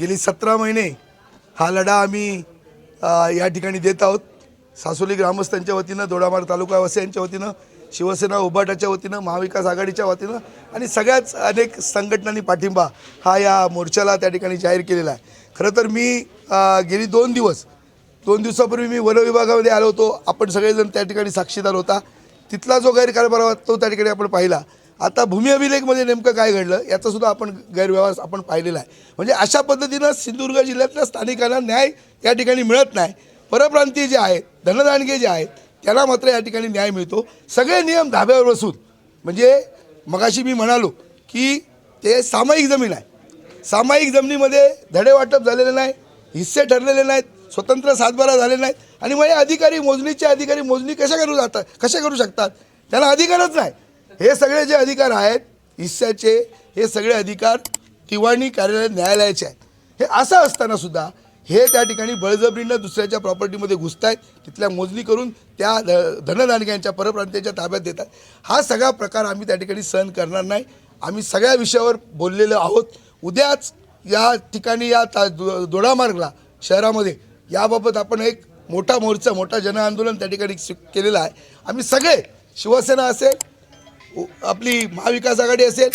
गेली सतरा महिने हा लढा आम्ही या ठिकाणी देत आहोत. सासोली ग्रामस्थांच्या वतीनं दोडामार्ग तालुकावासियांच्या वतीनं शिवसेना उभाटाच्या वतीनं महाविकास आघाडीच्या वतीनं आणि सगळ्याच अनेक संघटनांनी पाठिंबा हा या मोर्चाला त्या ठिकाणी जाहीर केलेला आहे. खरं तर मी गेली दोन दिवस दोन दिवसापूर्वी मी वनविभागामध्ये आलो होतो. आपण सगळेजण त्या ठिकाणी साक्षीदार होता. तिथला जो गैरकारभार होता तो त्या ठिकाणी आपण पाहिला. आता भूमी अभिलेखमध्ये नेमकं काय घडलं याचासुद्धा आपण गैरव्यवहार आपण पाहिलेला आहे. म्हणजे अशा पद्धतीनं सिंधुदुर्ग जिल्ह्यातल्या स्थानिकांना न्याय या ठिकाणी मिळत नाही. परप्रांतीय जे आहेत धनदानगे जे आहेत त्यांना मात्र या ठिकाणी न्याय मिळतो. सगळे नियम धाब्यावर बसून म्हणजे मगाशी मी म्हणालो की ते सामायिक जमीन आहे. सामायिक जमिनीमध्ये धडे वाटप झालेले नाही हिस्से ठरलेले नाहीत स्वतंत्र सातबारा झाले नाहीत. आणि मग हे अधिकारी मोजणीचे अधिकारी मोजणी कशा करू जातात कशा करू शकतात? त्यांना अधिकारच नाही. हे सगळे जे अधिकार आहेत हिस्स्याचे हे सगळे अधिकार दिवाणी कार्यालय न्यायालयाचे आहेत. हे असं असताना सुद्धा हे त्या ठिकाणी बळजबरीनं दुसऱ्याच्या प्रॉपर्टीमध्ये घुसत आहेत तिथल्या मोजणी करून त्या ध- धनदानग्यांच्या परप्रांतीयांच्या ताब्यात देतात हा सगळा प्रकार आम्ही त्या ठिकाणी सहन करणार नाही. आम्ही सगळ्या विषयावर बोललेलो आहोत. उद्याच या ठिकाणी या ता दोडामार्गला शहरामध्ये याबाबत आपण एक मोठा मोर्चा मोठा जनआंदोलन त्या ठिकाणी केलेलं आहे. आम्ही सगळे शिवसेना असेल आपली महाविकास आघाडी असेल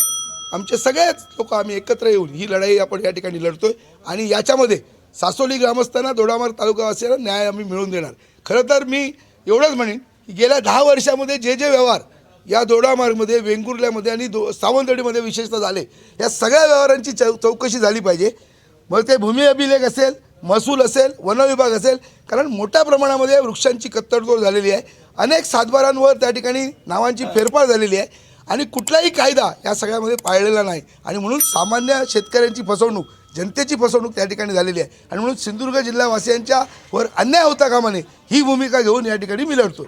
आमचे सगळेच लोक आम्ही एकत्र येऊन ही लढाई आपण या ठिकाणी लढतोय. आणि याच्यामध्ये सासोली ग्रामस्थांना दोडामार्ग तालुकावासियांना न्याय आम्ही मिळवून देणार. खरं तर मी एवढंच म्हणेन की गेल्या दहा वर्षामध्ये जे जे व्यवहार या दोडामार्गमध्ये वेंगुर्ल्यामध्ये आणि दो सावंतवाडीमध्ये विशेषतः झाले या सगळ्या व्यवहारांची चौ चौकशी झाली पाहिजे. मग ते भूमी अभिलेख असेल महसूल असेल वन विभाग असेल कारण मोठ्या प्रमाणामध्ये वृक्षांची कत्तडतोड झालेली आहे. अनेक सातबारांवर त्या ठिकाणी नावांची फेरफार झालेली आहे. आणि कुठलाही कायदा या सगळ्यामध्ये पाळलेला नाही. आणि म्हणून सामान्य शेतकऱ्यांची फसवणूक जनतेची फसवणूक त्या ठिकाणी झालेली आहे. आणि म्हणून सिंधुदुर्ग जिल्हावासियांच्या वर अन्याय होता कामाने ही भूमिका घेऊन या ठिकाणी मी लढतो